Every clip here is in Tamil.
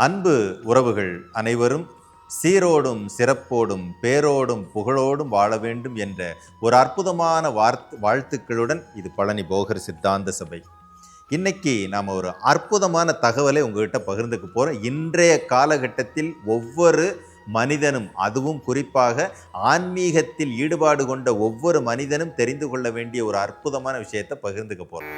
அன்பு உறவுகள் அனைவரும் சீரோடும் சிறப்போடும் பேரோடும் புகழோடும் வாழ வேண்டும் என்ற ஒரு அற்புதமான வார்த் வாழ்த்துக்களுடன் இது பழனி போகர் சித்தாந்த சபை. இன்னைக்கு நாம் ஒரு அற்புதமான தகவலை உங்ககிட்ட பகிர்ந்துக்க போகிறோம் இன்றைய காலகட்டத்தில் ஒவ்வொரு மனிதனும் அதுவும் குறிப்பாக ஆன்மீகத்தில் ஈடுபாடு கொண்ட ஒவ்வொரு மனிதனும் தெரிந்து கொள்ள வேண்டிய ஒரு அற்புதமான விஷயத்தை பகிர்ந்துக்க போகிறோம்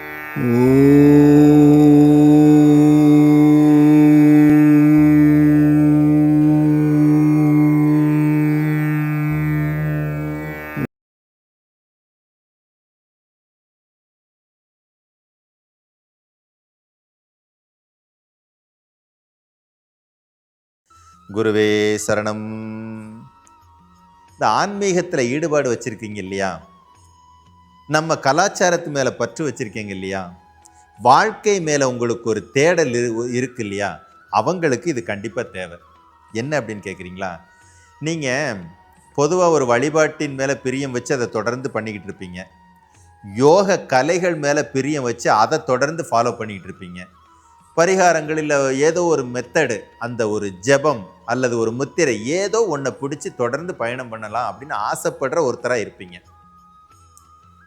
குருவே சரணம். இந்த ஆன்மீகத்தில் ஈடுபாடு வச்சுருக்கீங்க இல்லையா? நம்ம கலாச்சாரத்து மேலே பற்று வச்சுருக்கீங்க இல்லையா? வாழ்க்கை மேலே உங்களுக்கு ஒரு தேடல் இரு- இருக்கு இல்லையா? அவங்களுக்கு இது கண்டிப்பாக தேவை. என்ன அப்படின்னு கேட்குறீங்களா நீங்கள் பொதுவாக ஒரு வழிபாட்டின் மேலே பிரியம் வச்சு அதை தொடர்ந்து பண்ணிக்கிட்டு இருப்பீங்க. யோக கலைகள் மேலே பிரியம் வச்சு அதை தொடர்ந்து ஃபாலோ பண்ணிக்கிட்டு இருப்பீங்க. பரிகாரங்கள் இல்லை ஏதோ ஒரு மெத்தடு அந்த ஒரு ஜெபம் அல்லது ஒரு முத்திரை ஏதோ ஒன்றை பிடிச்சி தொடர்ந்து பயணம் பண்ணலாம் அப்படின்னு ஆசைப்படுற ஒருத்தராக இருப்பீங்க.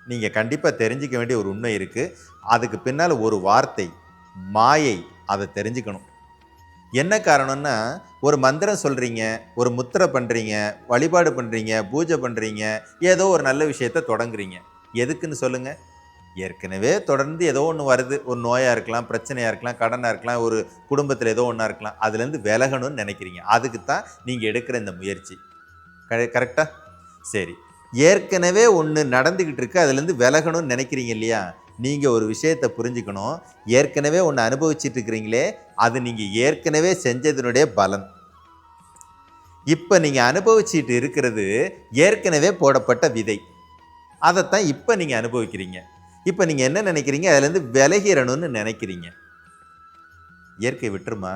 நீங்கள் கண்டிப்பாக தெரிஞ்சிக்க வேண்டிய ஒரு உண்மை இருக்குது அதுக்கு பின்னால் ஒரு வார்த்தை மாயை அதை தெரிஞ்சுக்கணும். என்ன காரணம்னா ஒரு மந்திரம் சொல்கிறீங்க ஒரு முத்திரை பண்ணுறீங்க வழிபாடு பண்ணுறீங்க பூஜை பண்ணுறீங்க ஏதோ ஒரு நல்ல விஷயத்த தொடங்குறீங்க. எதுக்குன்னு சொல்லுங்கள் ஏற்கனவே தொடர்ந்து ஏதோ ஒன்று வருது. ஒரு நோயாக இருக்கலாம் பிரச்சனையாக இருக்கலாம் கடனாக இருக்கலாம் ஒரு குடும்பத்தில் ஏதோ ஒன்றா இருக்கலாம். அதுலேருந்து விலகணும்னு நினைக்கிறீங்க. அதுக்கு தான் நீங்கள் எடுக்கிற இந்த முயற்சி. கரெக்டாக சரி. ஏற்கனவே ஒன்று நடந்துக்கிட்டு இருக்கு. அதுலேருந்து விலகணும்னு நினைக்கிறீங்க இல்லையா? நீங்கள் ஒரு விஷயத்தை புரிஞ்சுக்கணும். ஏற்கனவே ஒன்று அனுபவிச்சுட்டு இருக்கிறீங்களே அது நீங்கள் ஏற்கனவே செஞ்சதனுடைய பலன். இப்போ நீங்கள் அனுபவிச்சுட்டு இருக்கிறது ஏற்கனவே போடப்பட்ட விதை. அதைத்தான் இப்போ நீங்கள் அனுபவிக்கிறீங்க. இப்போ நீங்கள் என்ன நினைக்கிறீங்க? அதுலேருந்து விலகிறணும்னு நினைக்கிறீங்க. இயற்கை விட்டுருமா?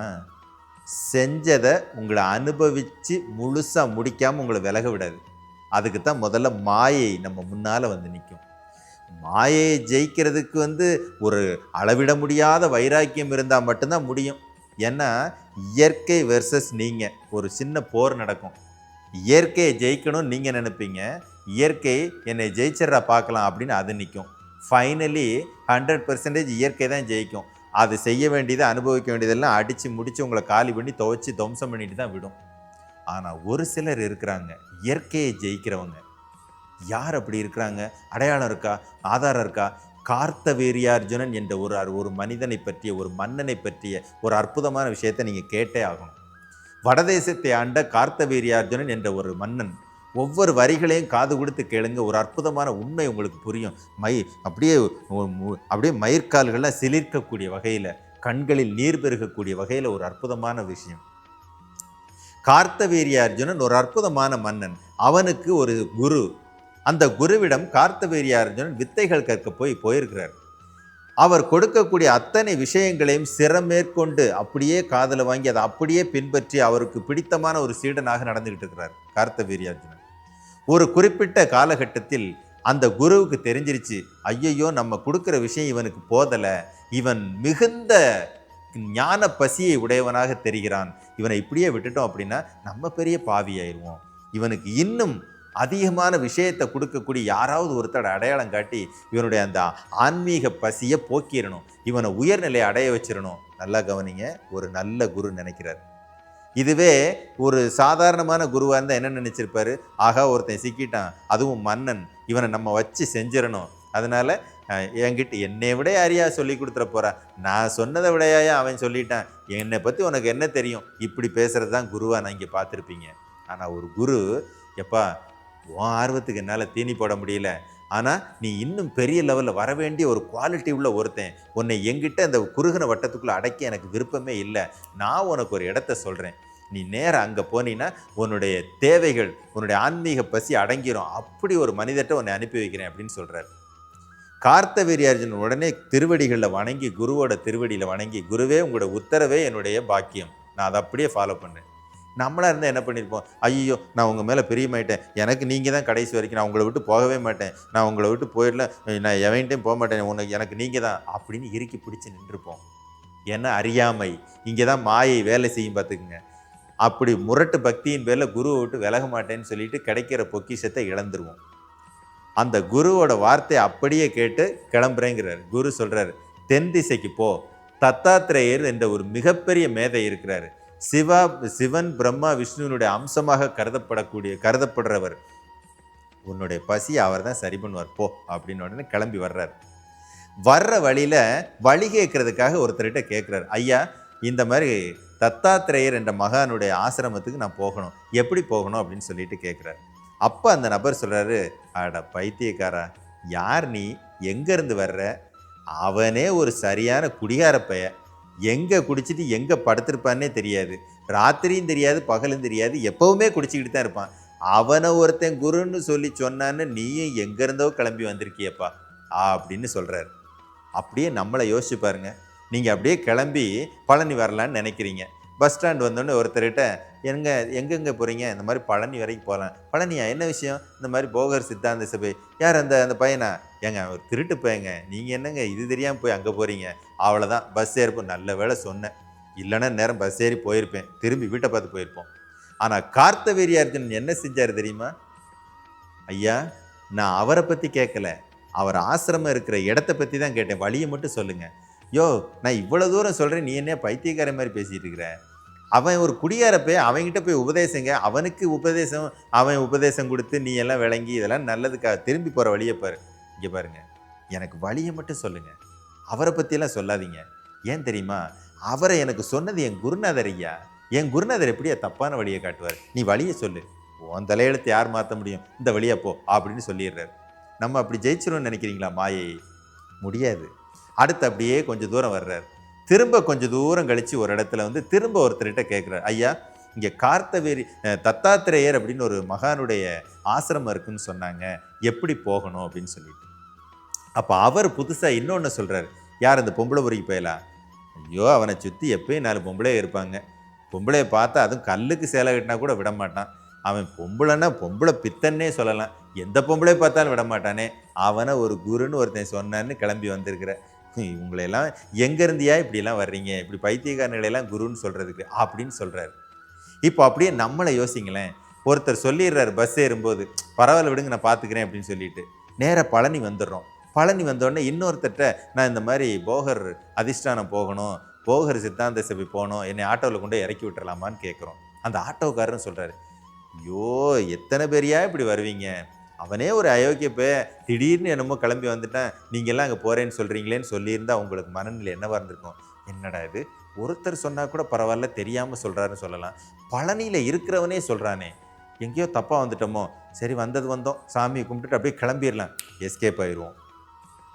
செஞ்சதை உங்களை அனுபவித்து முழுசாக முடிக்காமல் உங்களை விலக விடாது. அதுக்கு தான் முதல்ல மாயை நம்ம முன்னால் வந்து நிற்கும் மாயையை ஜெயிக்கிறதுக்கு வந்து ஒரு அளவிட முடியாத வைராக்கியம் இருந்தால் மட்டும்தான் முடியும். ஏன்னா இயற்கை வெர்சஸ் நீங்கள் ஒரு சின்ன போர் நடக்கும். இயற்கையை ஜெயிக்கணும்னு நீங்கள் நினைப்பீங்க. இயற்கை என்னை ஜெயிச்சிட்றா பார்க்கலாம் அப்படின்னு அது நிற்கும் ஃபைனலி ஹண்ட்ரட் பர்சன்டேஜ் இயற்கை தான் ஜெயிக்கும். அது செய்ய வேண்டியதை அனுபவிக்க வேண்டியதெல்லாம் அடித்து முடித்து உங்களை காலி பண்ணி துவைச்சி துவம்சம் பண்ணிட்டு தான் விடும். ஆனால் ஒரு சிலர் இருக்கிறாங்க. இயற்கையை ஜெயிக்கிறவங்க. யார் அப்படி இருக்கிறாங்க? அடையாளம் இருக்கா? ஆதாரம் இருக்கா? கார்த்தவீரியார்ஜுனன் என்ற ஒரு அர்- ஒரு மனிதனை பற்றிய ஒரு மன்னனை பற்றிய ஒரு அற்புதமான விஷயத்தை நீங்கள் கேட்டே ஆகணும். வடதேசத்தை ஆண்ட கார்த்தவீரியார்ஜுனன் என்ற ஒரு மன்னன் ஒவ்வொரு வரிகளையும் காது கொடுத்து கேளுங்க. ஒரு அற்புதமான உண்மை உங்களுக்கு புரியும். மை அப்படியே அப்படியே மயிர்கால்கள்லாம் சிலிர்க்கக்கூடிய வகையில் கண்களில் நீர் பெருகக்கூடிய வகையில் ஒரு அற்புதமான விஷயம். கார்த்தவீரியார்ஜுனன் ஒரு அற்புதமான மன்னன். அவனுக்கு ஒரு குரு. அந்த குருவிடம் கார்த்தவீரியார்ஜுனன் வித்தைகள் கற்க போய் போயிருக்கிறார். அவர் கொடுக்கக்கூடிய அத்தனை விஷயங்களையும் சிரம் மேற்கொண்டு அப்படியே காதில் வாங்கி அதை அப்படியே பின்பற்றி அவருக்கு பிடித்தமான ஒரு சீடனாக நடந்துகிட்டு இருக்கிறார் கார்த்தவீரியார்ஜுனன் ஒரு குறிப்பிட்ட காலகட்டத்தில் அந்த குருவுக்கு தெரிஞ்சிருச்சு ஐயையோ நம்ம கொடுக்குற விஷயம் இவனுக்கு போதலை இவன் மிகுந்த ஞான பசியை உடையவனாக தெரிகிறான். இவனை இப்படியே விட்டுட்டோம் அப்படின்னா நம்ம பெரிய பாவியாயிருவோம் இவனுக்கு இன்னும் அதிகமான விஷயத்தை கொடுக்கக்கூடிய யாராவது ஒருத்தர் அடையாளம் காட்டி இவனுடைய அந்த ஆன்மீக பசியை போக்கிடணும். இவனை உயர்நிலையை அடைய வச்சிடணும். நல்லா கவனிங்க ஒரு நல்ல குரு நினைக்கிறார். இதுவே ஒரு சாதாரணமான குருவாக இருந்தால் என்ன நினச்சிருப்பாரு? ஆகா ஒருத்தன் சிக்கிட்டான். அதுவும் மன்னன். இவனை நம்ம வச்சு செஞ்சிடணும். அதனால் என்கிட்ட என்னை விட யாரையா சொல்லி கொடுத்துட போகிறான் நான் சொன்னதை விடையா அவன் சொல்லிட்டான். என்னை பற்றி உனக்கு என்ன தெரியும்? இப்படி பேசுகிறது தான் குருவாக நான் இங்கே பார்த்துருப்பீங்க. ஆனால் ஒரு குரு எப்பா உன் ஆர்வத்துக்கு என்னால் தீனி போட முடியல. ஆனால் நீ இன்னும் பெரிய லெவலில் வர வேண்டிய ஒரு குவாலிட்டி உள்ள ஒருத்தன். உன்னை எங்கிட்ட அந்த குறுகின வட்டத்துக்குள்ளே அடைக்க எனக்கு விருப்பமே இல்லை. நான் உனக்கு ஒரு இடத்த சொல்கிறேன் நீ நேராக அங்கே போனீன்னா உன்னுடைய தேவைகள் உன்னுடைய ஆன்மீக பசி அடங்கிரும். அப்படி ஒரு மனிதர்கிட்ட உன்னை அனுப்பி வைக்கிறேன் அப்படின்னு சொல்கிறார் கார்த்தவீரியார்ஜுன் உடனே திருவடிகளில் வணங்கி குருவோட திருவடியில் வணங்கி குருவே உங்களோட உத்தரவே என்னுடைய பாக்கியம். நான் அதை அப்படியே ஃபாலோ பண்ணேன். நம்மளாக இருந்தால் என்ன பண்ணியிருப்போம் ஐயோ நான் உங்கள் மேலே பிரியமாயிட்டேன். எனக்கு நீங்கள் தான் கடைசி வரைக்கும். நான் உங்களை விட்டு போகவே மாட்டேன். நான் உங்களை விட்டு போயிடல. நான் எவன்ட்டையும் போக மாட்டேன். உனக்கு எனக்கு நீங்கள் தான் அப்படின்னு இறுக்கி பிடிச்சி நின்றுப்போம். ஏன்னா அறியாமை. இங்கே தான் மாயை வேலை செய்யும் பார்த்துக்குங்க அப்படி முரட்டு பக்தியின் பேரில் குருவை விட்டு விலக மாட்டேன்னு சொல்லிட்டு கிடைக்கிற பொக்கிஷத்தை இழந்துருவோம். அந்த குருவோட வார்த்தையை அப்படியே கேட்டு கிளம்புறேங்கிறார். குரு சொல்கிறார் தென் திசைக்கு போ. தத்தாத்திரேயர் என்ற ஒரு மிகப்பெரிய மேதை இருக்கிறார். சிவா சிவன் பிரம்மா விஷ்ணுவினுடைய அம்சமாக கருதப்படக்கூடிய கருதப்படுறவர். உன்னுடைய பசி அவர் தான் சரி பண்ணுவார். போ அப்படின்னு உடனே கிளம்பி வர்றாரு. வர்ற வழியில் வழி கேட்கறதுக்காக ஒருத்தர்கிட்ட கேட்குறாரு. ஐயா இந்த மாதிரி தத்தாத்திரேயர் என்ற மகானுடைய ஆசிரமத்துக்கு நான் போகணும். எப்படி போகணும் அப்படின்னு சொல்லிட்டு கேட்குறாரு அப்போ அந்த நபர் சொல்கிறாரு அட பைத்தியக்காரா யார் நீ? எங்கேருந்து வர்ற? அவனே ஒரு சரியான குடிகார பைய. எங்கே குடிச்சிட்டு எங்கே படுத்திருப்பான்னே தெரியாது. ராத்திரியும் தெரியாது பகலும் தெரியாது எப்போவுமே குடிச்சிக்கிட்டு தான் இருப்பான். அவனை ஒருத்தன் குருன்னு சொல்லி சொன்னான்னு நீயும் எங்கேருந்தோ கிளம்பி வந்திருக்கியப்பா. அப்படின்னு சொல்கிறாரு அப்படியே நம்மளை யோசிச்சு பாருங்கள் நீங்கள் அப்படியே கிளம்பி பழனி வரலான்னு நினைக்கிறீங்க. பஸ் ஸ்டாண்ட் வந்தோடனே ஒருத்தர்கிட்ட எங்கே எங்கெங்கே போகிறீங்க இந்த மாதிரி பழனி வரைக்கும் போகலாம். பழனியா? என்ன விஷயம்? இந்த மாதிரி போகர் சித்தாந்த சபை. யார் அந்த அந்த பையனா? ஏங்க ஒரு திருட்டு பையங்க. நீங்கள் என்னங்க இது தெரியாமல் போய் அங்கே போகிறீங்க அவ்வளோதான் பஸ் ஏறிப்போம் நல்ல வேளை சொன்னேன். இல்லைன்னா நேரம் பஸ் ஏறி போயிருப்பேன். திரும்பி வீட்டை பார்த்து போயிருப்போம். ஆனால் கார்த்தவீரியார்ஜுனன் என்ன செஞ்சார் தெரியுமா? ஐயா நான் அவரை பற்றி கேட்கல அவர் ஆசிரமம் இருக்கிற இடத்த பற்றி தான் கேட்டேன். வழியை மட்டும் சொல்லுங்கள் யோ நான் இவ்வளோ தூரம் சொல்கிறேன் நீ என்ன பைத்தியக்கார மாதிரி பேசிகிட்டு இருக்கிற அவன் ஒரு குடியார போய் அவன்கிட்ட போய் உபதேசங்க. அவனுக்கு உபதேசம் அவன் உபதேசம் கொடுத்து நீ எல்லாம் விளங்கி இதெல்லாம் நல்லதுக்காக திரும்பி போகிற வழியை பாரு. இங்கே பாருங்கள் எனக்கு வழியை மட்டும் சொல்லுங்க. அவரை பற்றியெல்லாம் சொல்லாதீங்க. ஏன் தெரியுமா? அவரை எனக்கு சொன்னது என் குருநாதர் ஐயா. என் குருநாதர் எப்படியா தப்பான வழியை காட்டுவார்? நீ வழியை சொல்லு. உன் தலையெழுத்து யார் மாற்ற முடியும்? இந்த வழியா போ அப்படின்னு சொல்லிடுறாரு. நம்ம அப்படி ஜெயிச்சிரும்னு நினைக்கிறீங்களா மாயை? முடியாது. அடுத்து அப்படியே கொஞ்சம் தூரம் வர்றார். திரும்ப கொஞ்சம் தூரம் கழித்து ஒரு இடத்துல வந்து திரும்ப ஒருத்தர்கிட்ட கேட்குறாரு ஐயா இங்கே கார்த்தவேரி தத்தாத்திரேயர் அப்படின்னு ஒரு மகானுடைய ஆசிரமம் இருக்குன்னு சொன்னாங்க. எப்படி போகணும்? அப்படின்னு சொல்லிட்டு. அப்போ அவர் புதுசாக இன்னொன்று சொல்கிறாரு யார் அந்த பொம்பளை பொறிக்கு போயலாம் ஐயோ அவனை சுற்றி எப்பயும் நாலு பொம்பளையே இருப்பாங்க. பொம்பளையை பார்த்தா அதுவும் கல்லுக்கு சேலை கட்டினா கூட விட மாட்டான். அவன் பொம்பளைன்னா பொம்பளை பித்தன்னே சொல்லலாம். எந்த பொம்பளையை பார்த்தாலும் விட மாட்டானே. அவனை ஒரு குருன்னு ஒருத்தன் சொன்னான்னு கிளம்பி வந்திருக்கிற இவங்களையெல்லாம் எங்கேருந்தியா இப்படிலாம் வர்றீங்க. இப்படி பைத்தியக்காரர்களெல்லாம் குருன்னு சொல்கிறதுக்கு அப்படின்னு சொல்கிறாரு இப்போ அப்படியே நம்மளை யோசிங்களேன். ஒருத்தர் சொல்லிடுறாரு பஸ் ஏறும்போது பரவாயில்ல விடுங்க நான் பார்த்துக்கிறேன் அப்படின்னு சொல்லிட்டு நேராக பழனி வந்துடுறோம். பழனி வந்தோடனே இன்னொருத்தர்கிட்ட நான் இந்த மாதிரி போகர் அதிஷ்டானம் போகணும் போகர் சித்தாந்த சபை போகணும் என்னை ஆட்டோவில் கொண்டு போய் இறக்கி விட்டுறலாமான்னு கேட்குறோம். அந்த ஆட்டோக்காரன்னு சொல்கிறாரு ஐயோ எத்தனை பேரையா இப்படி வருவீங்க? அவனே ஒரு அயோக்கிய பே திடீர்னு என்னமோ கிளம்பி வந்துட்டேன். நீங்கள்லாம் அங்கே போகிறேன்னு சொல்கிறீங்களேன்னு சொல்லியிருந்தா உங்களுக்கு மனநிலை என்ன இருந்திருக்கும்? என்னடா இது? ஒருத்தர் சொன்னால் கூட பரவாயில்ல தெரியாமல் சொல்கிறாருன்னு சொல்லலாம். பழனியில் இருக்கிறவனே சொல்கிறானே எங்கேயோ தப்பாக வந்துட்டோமோ? சரி வந்தது வந்தோம். சாமியை கும்பிட்டுட்டு அப்படியே கிளம்பிடலாம். எஸ்கேப் ஆயிடுவோம்.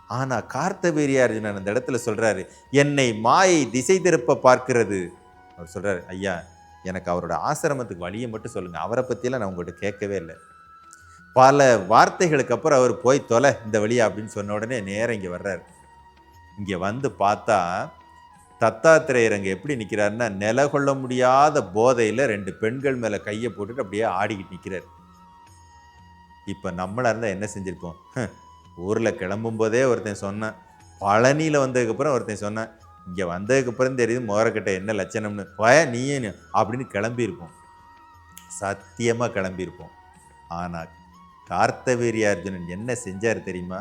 ஆனால் கார்த்தவீரியார்ஜுனன் அந்த இடத்துல சொல்கிறாரு என்னை மாயை திசை திருப்ப பார்க்கிறது. அவர் சொல்கிறாரு ஐயா எனக்கு அவரோட ஆசிரமத்துக்கு வழியை மட்டும் சொல்லுங்கள் அவரை பற்றியெல்லாம் நான் உங்கள்கிட்ட கேட்கவே இல்லை. பல வார்த்தைகளுக்கு அப்புறம் அவர் போய் தொலை இந்த வழியா அப்படின்னு சொன்ன உடனே நேரம் இங்கே வர்றாரு. இங்கே வந்து பார்த்தா தத்தாத்திரேயர் அங்கே எப்படி நிற்கிறாருன்னா நில கொள்ள முடியாத போதையில் ரெண்டு பெண்கள் மேலே கையை போட்டுட்டு அப்படியே ஆடிக்கிட்டு நிற்கிறார் இப்போ நம்மளாக இருந்தால் என்ன செஞ்சுருப்போம்? ஊரில் கிளம்பும் போதே ஒருத்தன் சொன்னான் பழனியில் வந்ததுக்கப்புறம் ஒருத்தன் சொன்னான் இங்கே வந்ததுக்கப்புறம் தெரியுது மோரக்கிட்ட என்ன லட்சணம்னு. போய நீயே நீ அப்படின்னு கிளம்பியிருப்போம். சத்தியமாக கிளம்பியிருப்போம். ஆனால் கார்த்தவீரியார்ஜுனன் என்ன செஞ்சார் தெரியுமா?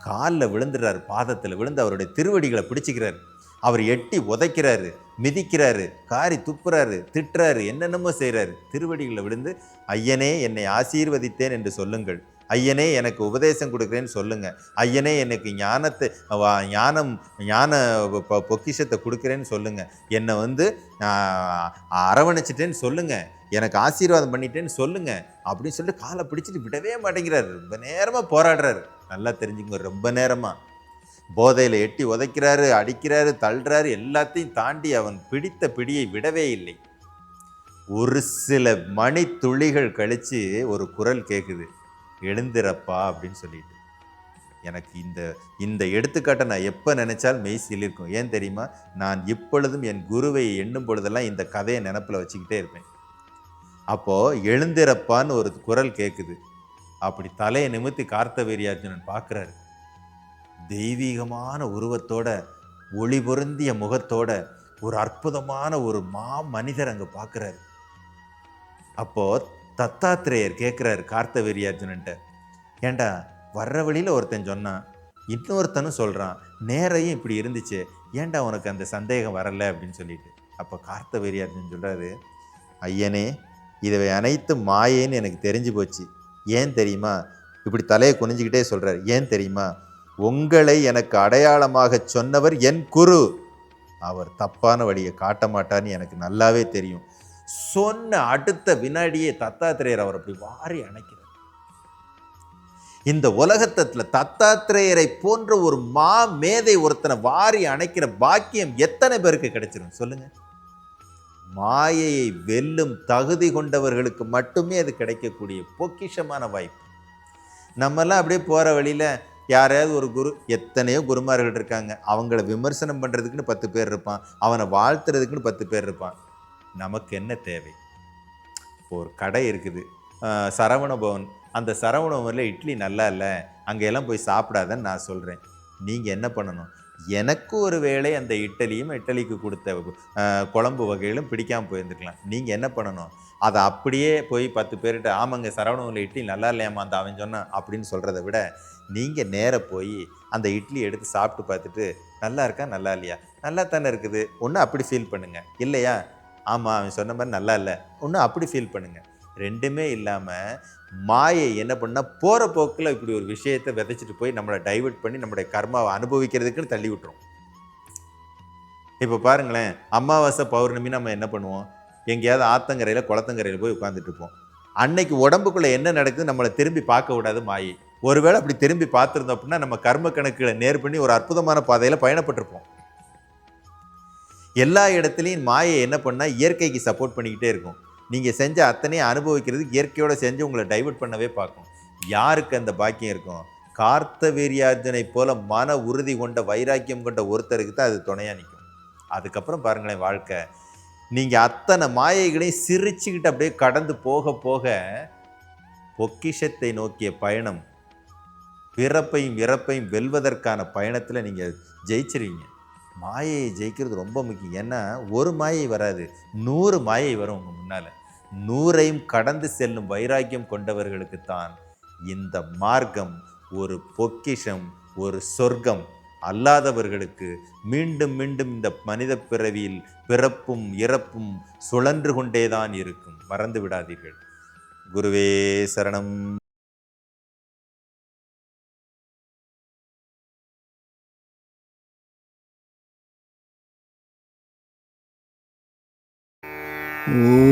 காலில் விழுந்துடுறாரு பாதத்தில் விழுந்து அவருடைய திருவடிகளை பிடிச்சிக்கிறாரு. அவர் எட்டி உதைக்கிறாரு மிதிக்கிறாரு காரி துப்புறாரு திட்டுறாரு என்னென்னமோ செய்கிறாரு திருவடிகளை விழுந்து ஐயனே என்னை ஆசீர்வதித்தேன் என்று சொல்லுங்கள். ஐயனே எனக்கு உபதேசம் கொடுக்குறேன்னு சொல்லுங்கள் ஐயனே எனக்கு ஞானத்தை வா- ஞானம் ஞான பொ- பொக்கிஷத்தை கொடுக்குறேன்னு சொல்லுங்கள் என்னை வந்து அரவணைச்சிட்டேன்னு சொல்லுங்கள் எனக்கு ஆசீர்வாதம் பண்ணிட்டேன்னு சொல்லுங்க அப்படின்னு சொல்லிட்டு காலை பிடிச்சிட்டு விடவே மாட்டேங்கிறாரு. ரொம்ப நேரமாக போராடுறாரு. நல்லா தெரிஞ்சுங்க ரொம்ப நேரமாக போதையில் எட்டி உதைக்கிறாரு அடிக்கிறாரு தள்ளுறாரு எல்லாத்தையும் தாண்டி அவன் பிடித்த பிடியை விடவே இல்லை. ஒரு சில மணி துளிகள் கழித்து ஒரு குரல் கேட்குது எழுந்திரப்பா அப்படின்னு சொல்லிட்டு. எனக்கு இந்த இந்த எடுத்துக்காட்டை நான் எப்போ நினைச்சால் மெய் சிலிர்க்கும் ஏன் தெரியுமா? நான் இப்பொழுதும் என் குருவை எண்ணும் பொழுதெல்லாம் இந்த கதையை நினப்பில் வச்சுக்கிட்டே இருப்பேன். அப்போது எழுந்திரப்பான்னு ஒரு குரல் கேட்குது அப்படி தலையை நிமித்தி கார்த்தவீரியார்ஜுனன் பார்க்குறாரு தெய்வீகமான உருவத்தோட ஒளி பொருந்திய முகத்தோட ஒரு அற்புதமான ஒரு மா மனிதர் அங்கே பார்க்குறாரு அப்போ தத்தாத்திரேயர் கேட்குறாரு கார்த்தவீரியார்ஜுனன்ட்ட ஏண்டா வர்ற வழியில் ஒருத்தன் சொன்னான் இன்னொருத்தனும் சொல்கிறான் நேரையும் இப்படி இருந்துச்சு ஏண்டா உனக்கு அந்த சந்தேகம் வரலை அப்படின்னு சொல்லிட்டு. அப்போ கார்த்தவீரியார்ஜுன் சொல்கிறாரு ஐயனே இதுவை அனைத்து மாயேன்னு எனக்கு தெரிஞ்சு போச்சு. ஏன் தெரியுமா? இப்படி தலையை குனிஞ்சுக்கிட்டே சொல்கிறார் ஏன் தெரியுமா? உங்களை எனக்கு அடையாளமாக சொன்னவர் என் குரு. அவர் தப்பான வழியை காட்ட மாட்டான்னு எனக்கு நல்லாவே தெரியும். சொன்ன அடுத்த வினாடியே தத்தாத்திரேயர் அவர் அப்படி வாரி அணைக்கிறார். இந்த உலகத்தில் தத்தாத்திரேயரை போன்ற ஒரு மா மேதை ஒருத்தனை வாரி அணைக்கிற பாக்கியம் எத்தனை பேருக்கு கிடைச்சிரும்? சொல்லுங்கள் மாயையை வெல்லும் தகுதி கொண்டவர்களுக்கு மட்டுமே அது கிடைக்கக்கூடிய பொக்கிஷமான வாய்ப்பு. நம்மெல்லாம் அப்படியே போகிற வழியில் யாரையாவது ஒரு குரு எத்தனையோ குருமார்கள் இருக்காங்க. அவங்கள விமர்சனம் பண்ணுறதுக்குன்னு பத்து பேர் இருப்பான். அவனை வாழ்த்துறதுக்குன்னு பத்து பேர் இருப்பான். நமக்கு என்ன தேவை? இப்போ ஒரு கடை இருக்குது. சரவண பவன். அந்த சரவண பவனில் இட்லி நல்லா இல்லை. அங்கெல்லாம் போய் சாப்பிடாதன்னு நான் சொல்கிறேன் நீங்கள் என்ன பண்ணணும்? எனக்கு ஒரு வேளை அந்த இட்டலியும் இட்டலிக்கு கொடுத்த குழம்பு வகைகளும் பிடிக்காமல் போயிருந்துருக்கலாம். நீங்கள் என்ன பண்ணணும்? அதை அப்படியே போய் பத்து பேர்கிட்ட ஆமாங்க சரவணவில் இட்லி நல்லா இல்லையாமா அந்த அவன் சொன்னான் அப்படின்னு சொல்கிறத விட நீங்கள் நேராக போய் அந்த இட்லி எடுத்து சாப்பிட்டு பார்த்துட்டு நல்லா இருக்கா நல்லா இல்லையா? நல்லா தானே இருக்குது. ஒன்று அப்படி ஃபீல் பண்ணுங்கள் இல்லையா? ஆமாம் அவன் சொன்ன மாதிரி நல்லா இல்லை. ஒன்று அப்படி ஃபீல் பண்ணுங்கள் ரெண்டுமே இல்லாமல் மாயை என்ன பண்ணால் போகிற போக்கில் இப்படி ஒரு விஷயத்தை விதைச்சிட்டு போய் நம்மளை டைவர்ட் பண்ணி நம்மளுடைய கர்மாவை அனுபவிக்கிறதுக்குன்னு தள்ளி விட்டுரும். இப்போ பாருங்களேன் அமாவாசை பௌர்ணமி நம்ம என்ன பண்ணுவோம்? எங்கேயாவது ஆத்தங்கரையில் குளத்தங்கரையில் போய் உட்காந்துட்டு இருப்போம். அன்னைக்கு உடம்புக்குள்ளே என்ன நடக்குது நம்மளை திரும்பி பார்க்க விடாது மாயை. ஒருவேளை அப்படி திரும்பி பார்த்துருந்தோம் அப்படின்னா நம்ம கர்ம கணக்குகளை நேர் பண்ணி ஒரு அற்புதமான பாதையில் பயணப்பட்டிருப்போம். எல்லா இடத்துலையும் மாயை என்ன பண்ணால் இயற்கைக்கு சப்போர்ட் பண்ணிக்கிட்டே இருக்கும். நீங்கள் செஞ்ச அத்தனையும் அனுபவிக்கிறது இயற்கையோடு செஞ்சு உங்களை டைவெர்ட் பண்ணவே பார்க்கும். யாருக்கு அந்த பாக்கியம் இருக்கும்? கார்த்தவீரியார்ஜனை போல மன உறுதி கொண்ட வைராக்கியம் கொண்ட ஒருத்தருக்கு தான் அது துணையாக நிற்கும் அதுக்கப்புறம் பாருங்களேன் வாழ்க்கை. நீங்கள் அத்தனை மாயைகளையும் சிரிச்சுக்கிட்டு அப்படியே கடந்து போக போக பொக்கிஷத்தை நோக்கிய பயணம் பிறப்பையும் இறப்பையும் வெல்வதற்கான பயணத்தில் நீங்கள் ஜெயிச்சிருவீங்க. மாயையை ஜெயிக்கிறது ரொம்ப முக்கியம். ஏன்னா ஒரு மாயை வராது. நூறு மாயை வரும் உங்கள் முன்னால். நூறையும் கடந்து செல்லும் வைராக்கியம் கொண்டவர்களுக்குத்தான் இந்த மார்க்கம் ஒரு பொக்கிஷம் ஒரு சொர்க்கம் அல்லாதவர்களுக்கு மீண்டும் மீண்டும் இந்த மனித பிறவியில் பிறப்பும் இறப்பும் சுழன்று கொண்டேதான் இருக்கும். மறந்து விடாதீர்கள். குருவே சரணம். Ooh.